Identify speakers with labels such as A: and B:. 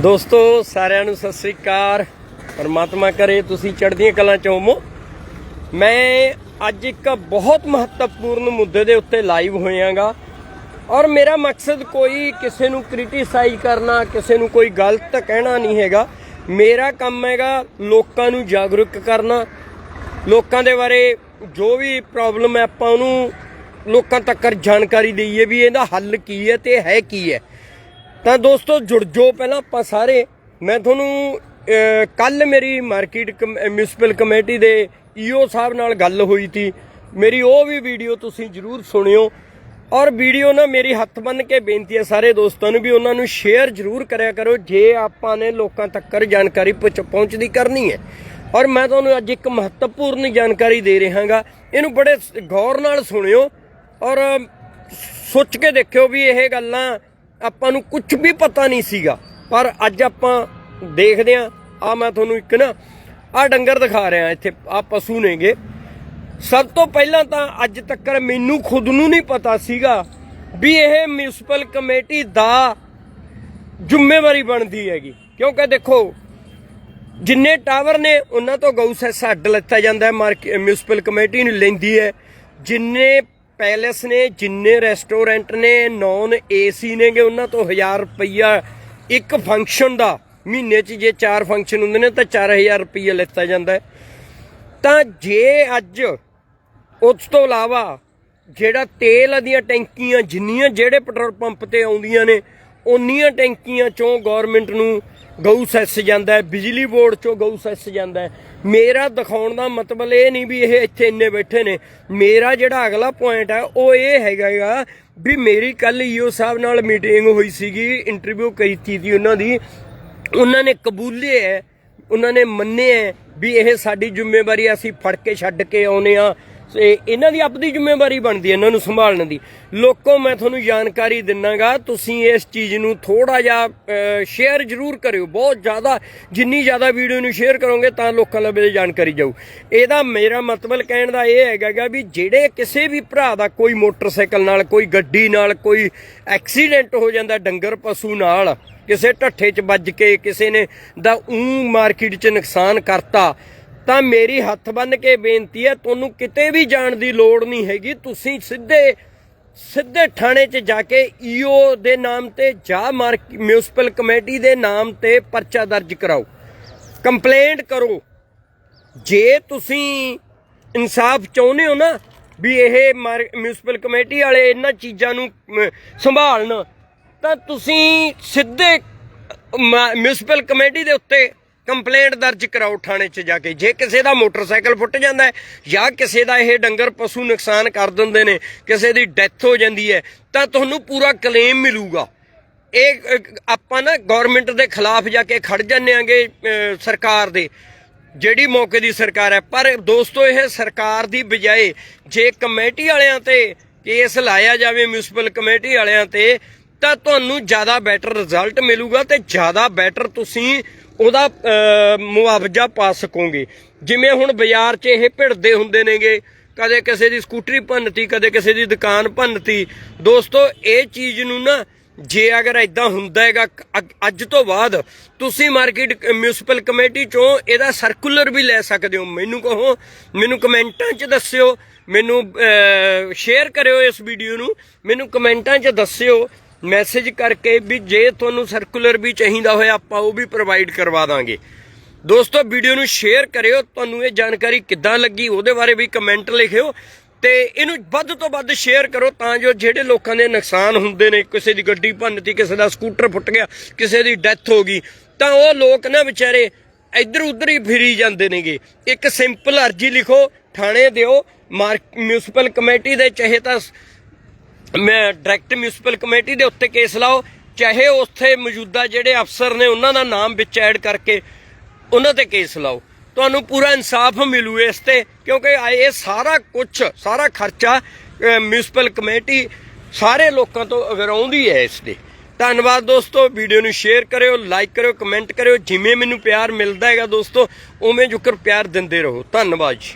A: ਦੋਸਤੋ, ਸਾਰਿਆਂ ਨੂੰ ਸਤਿ ਸ੍ਰੀ ਅਕਾਲ। ਪਰਮਾਤਮਾ ਕਰੇ ਤੁਸੀਂ ਚੜ੍ਹਦੀਆਂ ਕਲਾਂ ਚ ਹੋਵੋ। ਮੈਂ ਅੱਜ ਇੱਕ ਬਹੁਤ ਮਹੱਤਵਪੂਰਨ ਮੁੱਦੇ ਦੇ ਉੱਤੇ ਲਾਈਵ ਹੋਇਆਗਾ। ਔਰ ਮੇਰਾ ਮਕਸਦ ਕੋਈ ਕਿਸੇ ਨੂੰ ਕ੍ਰਿਟਿਸਾਈਜ਼ ਕਰਨਾ, ਕਿਸੇ ਨੂੰ ਕੋਈ ਗਲਤ ਕਹਿਣਾ ਨਹੀਂ ਹੈਗਾ। ਮੇਰਾ ਕੰਮ ਹੈਗਾ ਲੋਕਾਂ ਨੂੰ ਜਾਗਰੂਕ ਕਰਨਾ। ਲੋਕਾਂ ਦੇ ਬਾਰੇ ਜੋ ਵੀ ਪ੍ਰੋਬਲਮ ਹੈ ਆਪਾਂ ਉਹਨੂੰ ਲੋਕਾਂ ਤੱਕ ਜਾਣਕਾਰੀ ਦਈਏ ਵੀ ਇਹਦਾ ਹੱਲ ਕੀ ਹੈ ਤੇ ਹੈ ਕੀ ਹੈ। ਤਾਂ ਦੋਸਤੋ, ਜੁੜ ਜੋ ਪਹਿਲਾਂ ਆਪਾਂ ਸਾਰੇ। ਮੈਂ ਤੁਹਾਨੂੰ ਕੱਲ ਮੇਰੀ ਮਾਰਕੀਟ ਮਿਊਨਿਸਪਲ ਕਮੇਟੀ ਦੇ ਈਓ ਸਾਹਿਬ ਨਾਲ ਗੱਲ ਹੋਈ ਸੀ। ਮੇਰੀ ਉਹ ਵੀ ਵੀਡੀਓ ਤੁਸੀਂ ਜਰੂਰ ਸੁਣਿਓ। ਔਰ ਵੀਡੀਓ ਨਾ ਮੇਰੀ ਹੱਥ ਬੰਨ ਕੇ ਬੇਨਤੀ ਹੈ ਸਾਰੇ ਦੋਸਤਾਂ ਨੂੰ ਵੀ ਉਹਨਾਂ ਨੂੰ ਸ਼ੇਅਰ ਜਰੂਰ ਕਰਿਆ ਕਰੋ, ਜੇ ਆਪਾਂ ਨੇ ਲੋਕਾਂ ਤੱਕ ਜਾਣਕਾਰੀ ਪਹੁੰਚ- ਪਹੁੰਚਦੀ ਕਰਨੀ ਹੈ। ਔਰ ਮੈਂ ਤੁਹਾਨੂੰ ਅੱਜ ਇੱਕ ਮਹੱਤਵਪੂਰਨ ਜਾਣਕਾਰੀ ਦੇ ਰਿਹਾਗਾ। ਇਹਨੂੰ ਬੜੇ ਗੌਰ ਨਾਲ ਸੁਣਿਓ। ਔਰ, ਸੋਚ ਕੇ ਦੇਖਿਓ ਵੀ ਇਹ ਗੱਲਾਂ ਆਪਾਂ ਨੂੰ ਕੁਝ ਵੀ ਪਤਾ ਨਹੀਂ ਸੀਗਾ। ਪਰ ਅੱਜ ਆਪਾਂ ਦੇਖਦੇ ਆਂ ਆ ਮੈਂ ਤੁਹਾਨੂੰ ਇੱਕ ਨਾ ਆ ਡੰਗਰ ਦਿਖਾ ਰਿਹਾ ਇੱਥੇ ਆ ਪਸ਼ੂ ਨੇਗੇ। ਸਭ ਤੋਂ ਪਹਿਲਾਂ ਤਾਂ ਅੱਜ ਤੱਕ ਮੈਨੂੰ ਖੁਦ ਨੂੰ ਨਹੀਂ ਪਤਾ ਸੀਗਾ ਵੀ ਇਹ ਮਿਊਨਿਸਪਲ ਕਮੇਟੀ ਦਾ ਜ਼ਿੰਮੇਵਾਰੀ ਬਣਦੀ ਹੈਗੀ। ਕਿਉਂਕਿ ਦੇਖੋ, ਜਿੰਨੇ ਟਾਵਰ ਨੇ, ਉਹਨਾਂ ਤੋਂ ਗਊ ਸੈਸ ਅੱਡ ਲੱਤਾ ਜਾਂਦਾ ਹੈ। ਮਾਰਕ- ਮਿਊਨਿਸਪਲ ਕਮੇਟੀ ਨੂੰ ਲੈਂਦੀ ਹੈ। ਜਿੰਨੇ ਪੈਲੇਸ ਨੇ ਜਿੰਨੇ ਰੈਸਟੋਰੈਂਟ ਨੇ ਨੌਨ ਏਸੀ ਨੇਗੇ, ਉਹਨਾਂ ਤੋਂ 1000 ਰੁਪਈਆ ਇੱਕ ਫੰਕਸ਼ਨ ਦਾ, ਮਹੀਨੇ 'ਚ ਜੇ ਚਾਰ ਫੰਕਸ਼ਨ ਹੁੰਦੇ ਨੇ, ਤਾਂ 4000 ਰੁਪਈਆ ਲਿੱਤਾ ਜਾਂਦਾ ਤਾਂ ਜੇ ਅੱਜ ਉਸ ਤੋਂ ਇਲਾਵਾ ਜਿਹੜਾ ਤੇਲ ਦੀਆਂ ਟੈਂਕੀਆਂ, ਜਿੰਨੀਆਂ ਜਿਹੜੇ ਪੈਟਰੋਲ ਪੰਪ ਤੇ ਆਉਂਦੀਆਂ ਨੇ, ਉਨੀਆਂ ਟੈਂਕੀਆਂ ਚੋਂ ਗਵਰਨਮੈਂਟ ਨੂੰ ਗਊ ਸੈੱਸ ਜਾਂਦਾ ਹੈ, ਬਿਜਲੀ ਬੋਰਡ ਚੋਂ ਗਊ ਸੈਸ ਜਾਂਦਾ ਹੈ। ਮੇਰਾ ਦਿਖਾਉਣ ਦਾ ਮਤਲਬ ਇਹ ਨਹੀਂ ਵੀ ਇਹ ਇੱਥੇ ਇੰਨੇ ਬੈਠੇ ਨੇ। ਮੇਰਾ ਜਿਹੜਾ ਅਗਲਾ ਪੁਆਇੰਟ ਹੈ, ਉਹ ਇਹ ਹੈਗਾਗਾ ਵੀ ਮੇਰੀ ਕੱਲ ਈਓ ਸਾਹਿਬ ਨਾਲ ਮੀਟਿੰਗ ਹੋਈ ਸੀਗੀ ਇੰਟਰਵਿਊ ਕੀਤੀ ਸੀ ਉਹਨਾਂ ਦੀ। ਉਹਨਾਂ ਨੇ ਕਬੂਲੇ ਹੈ, ਉਹਨਾਂ ਨੇ ਮੰਨੇ ਹੈ ਵੀ ਇਹ ਸਾਡੀ ਜ਼ਿੰਮੇਵਾਰੀ ਅਸੀਂ ਫੜ ਕੇ ਛੱਡ ਕੇ ਆਉਨੇ ਆ। ਤੇ ਇਹਨਾਂ ਦੀ ਆਪਣੀ ਜ਼ਿੰਮੇਵਾਰੀ ਬਣਦੀ ਹੈ, ਇਹਨਾਂ ਨੂੰ ਸੰਭਾਲਣ ਦੀ। ਲੋਕੋ, ਮੈਂ ਤੁਹਾਨੂੰ ਜਾਣਕਾਰੀ ਦਿੰਨਾਗਾ, ਤੁਸੀਂ ਇਸ ਚੀਜ਼ ਨੂੰ ਥੋੜਾ ਜਿਹਾ ਸ਼ੇਅਰ ਜ਼ਰੂਰ ਕਰਿਓ। ਬਹੁਤ ਜ਼ਿਆਦਾ, ਜਿੰਨੀ ਜ਼ਿਆਦਾ ਵੀਡੀਓ ਨੂੰ ਸ਼ੇਅਰ ਕਰੋਗੇ, ਤਾਂ ਲੋਕਾਂ ਲੱਭੇ ਜਾਣਕਾਰੀ ਜਾਊ। ਇਹਦਾ ਮੇਰਾ ਮਤਲਬ ਕਹਿਣ ਦਾ ਇਹ ਹੈਗਾ ਵੀ ਜਿਹੜੇ ਕਿਸੇ ਵੀ ਭਰਾ ਦਾ ਕੋਈ ਮੋਟਰਸਾਈਕਲ ਨਾਲ, ਕੋਈ ਗੱਡੀ ਨਾਲ, ਕੋਈ ਐਕਸੀਡੈਂਟ ਹੋ ਜਾਂਦਾ ਡੰਗਰ ਪਸ਼ੂ ਨਾਲ, ਕਿਸੇ ਢੱਠੇ 'ਚ ਵੱਜ ਕੇ ਕਿਸੇ ਨੇ ਦਾ ਊਂ ਮਾਰਕੀਟ 'ਚ ਨੁਕਸਾਨ ਕਰਤਾ ਤਾਂ ਮੇਰੀ ਹੱਥ ਬੰਨ ਕੇ ਬੇਨਤੀ ਹੈ, ਤੁਹਾਨੂੰ ਕਿਤੇ ਵੀ ਜਾਣ ਦੀ ਲੋੜ ਨਹੀਂ ਹੈਗੀ। ਤੁਸੀਂ ਸਿੱਧੇ ਸਿੱਧੇ ਥਾਣੇ 'ਚ ਜਾ ਕੇ ਈਓ ਦੇ ਨਾਮ ਤੇ ਜਾਂ ਮਾਰਕ ਮਿਊਨਿਸਪਲ ਕਮੇਟੀ ਦੇ ਨਾਮ ਤੇ ਪਰਚਾ ਦਰਜ ਕਰਾਓ। ਕੰਪਲੇਂਟ ਕਰੋ। ਜੇ ਤੁਸੀਂ ਇਨਸਾਫ ਚਾਹੁੰਦੇ ਹੋ ਨਾ ਵੀ ਇਹ ਮਿਊਨਿਸਪਲ ਕਮੇਟੀ ਵਾਲੇ ਇਹਨਾਂ ਚੀਜ਼ਾਂ ਨੂੰ ਸੰਭਾਲਣ, ਤਾਂ ਤੁਸੀਂ ਸਿੱਧੇ ਮਿਊਨਿਸਪਲ ਕਮੇਟੀ ਦੇ ਉੱਤੇ ਕੰਪਲੇਂਟ ਦਰਜ ਕਰਾਓ ਥਾਣੇ 'ਚ ਜਾ ਕੇ। ਜੇ ਕਿਸੇ ਦਾ ਮੋਟਰਸਾਈਕਲ ਫੁੱਟ ਜਾਂਦਾ ਹੈ ਜਾਂ ਕਿਸੇ ਦਾ ਇਹ ਡੰਗਰ ਪਸ਼ੂ ਨੁਕਸਾਨ ਕਰ ਦਿੰਦੇ ਨੇ, ਕਿਸੇ ਦੀ ਡੈਥ ਹੋ ਜਾਂਦੀ ਹੈ, ਤਾਂ ਤੁਹਾਨੂੰ ਪੂਰਾ ਕਲੇਮ ਮਿਲੂਗਾ। ਇਹ ਆਪਾਂ ਨਾ ਗਵਰਨਮੈਂਟ ਦੇ ਖਿਲਾਫ ਜਾ ਕੇ ਖੜ ਜਾਂਦੇ ਆਂਗੇ ਸਰਕਾਰ ਦੇ। ਜਿਹੜੀ ਮੌਕੇ ਦੀ ਸਰਕਾਰ ਹੈ, ਪਰ ਦੋਸਤੋ, ਇਹ ਸਰਕਾਰ ਦੀ ਬਜਾਏ ਜੇ ਕਮੇਟੀ ਵਾਲਿਆਂ ਤੇ ਕੇਸ ਲਾਇਆ ਜਾਵੇ ਮਿਊਨਿਸਪਲ ਕਮੇਟੀ ਵਾਲਿਆਂ ਤੇ, ਤਾਂ ਤੁਹਾਨੂੰ ਜ਼ਿਆਦਾ ਬੈਟਰ ਰਿਜ਼ਲਟ ਮਿਲੂਗਾ ਤੇ ਜ਼ਿਆਦਾ ਬੈਟਰ ਤੁਸੀਂ ਉਹਦਾ ਮੁਆਵਜ਼ਾ ਪਾ ਸਕੋਗੇ। ਜਿਵੇਂ ਹੁਣ ਬਾਜ਼ਾਰ 'ਚ ਇਹ ਭਿੜਦੇ ਹੁੰਦੇ ਨੇਗੇ, ਕਦੇ ਕਿਸੇ ਦੀ ਸਕੂਟਰੀ ਭੰਨਤੀ, ਕਦੇ ਕਿਸੇ ਦੀ ਦੁਕਾਨ ਭੰਨਤੀ। ਦੋਸਤੋ, ਇਹ ਚੀਜ਼ ਨੂੰ ਨਾ, ਜੇ ਅਗਰ ਇਦਾਂ ਹੁੰਦਾ ਹੈਗਾ ਅੱਜ ਤੋਂ ਬਾਅਦ, ਤੁਸੀਂ ਮਾਰਕੀਟ ਮਿਊਨਿਸਪਲ ਕਮੇਟੀ ਚੋਂ ਇਹਦਾ ਸਰਕੂਲਰ ਵੀ ਲੈ ਸਕਦੇ ਹੋ। ਮੈਨੂੰ ਕਹੋ, ਮੈਨੂੰ ਕਮੈਂਟਾਂ 'ਚ ਦੱਸਿਓ, ਮੈਨੂੰ ਸ਼ੇਅਰ ਕਰਿਓ ਇਸ ਵੀਡੀਓ ਨੂੰ। ਮੈਨੂੰ ਕਮੈਂਟਾਂ 'ਚ ਦੱਸਿਓ ਮੈਸੇਜ ਕਰਕੇ ਵੀ ਜੇ ਤੁਹਾਨੂੰ ਸਰਕੂਲਰ ਵੀ ਚਾਹੀਦਾ ਹੋਇਆ, ਆਪਾਂ ਉਹ ਵੀ ਪ੍ਰੋਵਾਈਡ ਕਰਵਾ ਦਾਂਗੇ। ਦੋਸਤੋ ਵੀਡੀਓ ਨੂੰ ਸ਼ੇਅਰ ਕਰਿਓ, ਤੁਹਾਨੂੰ ਇਹ ਜਾਣਕਾਰੀ ਕਿੱਦਾਂ ਲੱਗੀ, ਉਹਦੇ ਬਾਰੇ ਵੀ ਕਮੈਂਟ ਲਿਖਿਓ ਤੇ ਇਹਨੂੰ ਵੱਧ ਤੋਂ ਵੱਧ ਸ਼ੇਅਰ ਕਰੋ ਤਾਂ ਜੋ ਜਿਹੜੇ ਲੋਕਾਂ ਦੇ ਨੁਕਸਾਨ ਹੁੰਦੇ ਨੇ, ਕਿਸੇ ਦੀ ਗੱਡੀ ਭੰਨਤੀ, ਕਿਸੇ ਦਾ ਸਕੂਟਰ ਫੁੱਟ ਗਿਆ, ਕਿਸੇ ਦੀ ਡੈਥ ਹੋ ਗਈ, ਤਾਂ ਉਹ ਲੋਕ ਨਾ ਵਿਚਾਰੇ ਇੱਧਰ ਉੱਧਰ ਹੀ ਫਿਰੀ ਜਾਂਦੇ ਨੇਗੇ। ਇੱਕ ਸਿੰਪਲ ਅਰਜੀ ਲਿਖੋ, ਥਾਣੇ ਦਿਓ ਮਿਊਨਿਸਪਲ ਕਮੇਟੀ ਦੇ ਚਾਹੇ ਤਾਂ ਮੈਂ ਡਾਇਰੈਕਟ ਮਿਊਨਿਸਪਲ ਕਮੇਟੀ ਦੇ ਉੱਤੇ ਕੇਸ ਲਾਓ, ਚਾਹੇ ਉੱਥੇ ਮੌਜੂਦਾ ਜਿਹੜੇ ਅਫਸਰ ਨੇ ਉਹਨਾਂ ਦਾ ਨਾਮ ਵਿੱਚ ਐਡ ਕਰਕੇ ਉਹਨਾਂ ਤੇ ਕੇਸ ਲਾਓ। ਤੁਹਾਨੂੰ ਪੂਰਾ ਇਨਸਾਫ ਮਿਲੂ ਇਸ ਤੇ, ਕਿਉਂਕਿ ਇਹ ਸਾਰਾ ਕੁਝ ਸਾਰਾ ਖਰਚਾ ਮਿਊਨਿਸਪਲ ਕਮੇਟੀ ਸਾਰੇ ਲੋਕਾਂ ਤੋਂ ਅਗਰਾਉਂਦੀ ਹੈ ਇਸ ਦੇ ਧੰਨਵਾਦ ਦੋਸਤੋ, ਵੀਡੀਓ ਨੂੰ ਸ਼ੇਅਰ ਕਰਿਓ, ਲਾਈਕ ਕਰਿਓ, ਕਮੈਂਟ ਕਰਿਓ, ਜਿਵੇਂ ਮੈਨੂੰ ਪਿਆਰ ਮਿਲਦਾ ਹੈਗਾ ਦੋਸਤੋ, ਉਵੇਂ ਜੁਕਰ ਪਿਆਰ ਦਿੰਦੇ ਰਹੋ। ਧੰਨਵਾਦ ਜੀ।